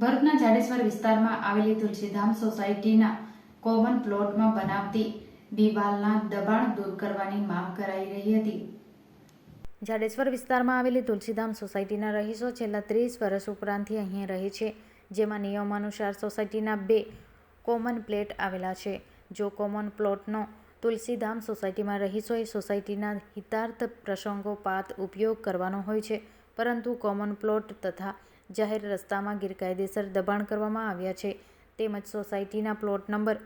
ભરૂચના જાડેશ્વર વિસ્તારમાં આવેલી તુલસીધામ સોસાયટીના કોમન પ્લોટમાં બનાવતી દિવાલના દબાણ દૂર કરવાની માંગ કરાઈ રહી હતી. જાડેશ્વર વિસ્તારમાં આવેલી તુલસીધામ સોસાયટીના રહીશો છેલ્લા ત્રીસ વર્ષ ઉપરાંતથી અહીં રહે છે, જેમાં નિયમાનુસાર સોસાયટીના બે કોમન પ્લેટ આવેલા છે. જો કોમન પ્લોટનો તુલસીધામ સોસાયટીમાં રહીશોએ સોસાયટીના હિતાર્થ પ્રસંગોપાત ઉપયોગ કરવાનો હોય છે, પરંતુ કોમન પ્લોટ તથા જાહેર રસ્તામાં ગેરકાયદેસર દબાણ કરવામાં આવ્યા છે. તેમજ સોસાયટીના પ્લોટ નંબર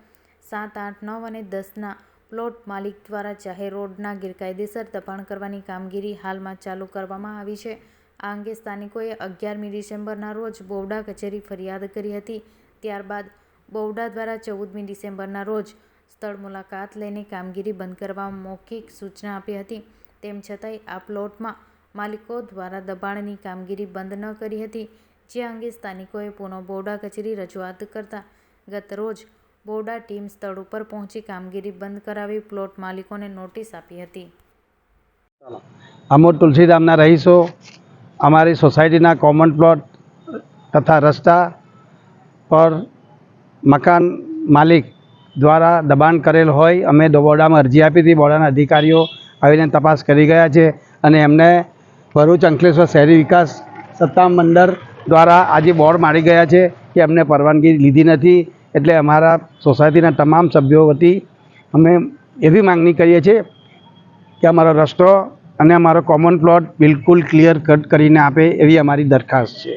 સાત, આઠ, નવ અને દસના પ્લોટ માલિક દ્વારા જાહેર રોડના ગેરકાયદેસર દબાણ કરવાની કામગીરી હાલમાં ચાલુ કરવામાં આવી છે. આ અંગે સ્થાનિકોએ અગિયારમી ડિસેમ્બરના રોજ બોવડા કચેરી ફરિયાદ કરી હતી. ત્યારબાદ બોવડા દ્વારા ચૌદમી ડિસેમ્બરના રોજ સ્થળ મુલાકાત લઈને કામગીરી બંધ કરવા મૌખિક સૂચના આપી હતી. તેમ છતાંય આ પ્લોટમાં માલિકો દ્વારા દબાણની કામગીરી બંધ ન કરી હતી, જે અંગે સ્થાનિકોએ પુનઃ બોરડા કચેરી રજૂઆત કરતા ગત રોજ બોવડા ટીમ સ્થળ ઉપર પહોંચી કામગીરી બંધ કરાવી પ્લોટ માલિકોને નોટિસ આપી હતી. અમો તુલસીધામના રહીશો, અમારી સોસાયટીના કોમન પ્લોટ તથા રસ્તા પર મકાન માલિક દ્વારા દબાણ કરેલ હોય, અમે બોર્ડામાં અરજી આપી હતી. બોર્ડાના અધિકારીઓ આવીને તપાસ કરી ગયા છે અને એમને ભરૂચ અંકલેશ્વર શહેરી વિકાસ સત્તા મંડળ દ્વારા આજે બોર્ડ મારી ગયા છે કે અમને પરવાનગી લીધી નથી. એટલે અમારા સોસાયટીના તમામ સભ્યો વતી અમે એવી માંગણી કરીએ છીએ કે અમારો રસ્તો અને અમારો કોમન પ્લોટ બિલકુલ ક્લિયર કટ કરીને આપે એવી અમારી દરખાસ્ત છે.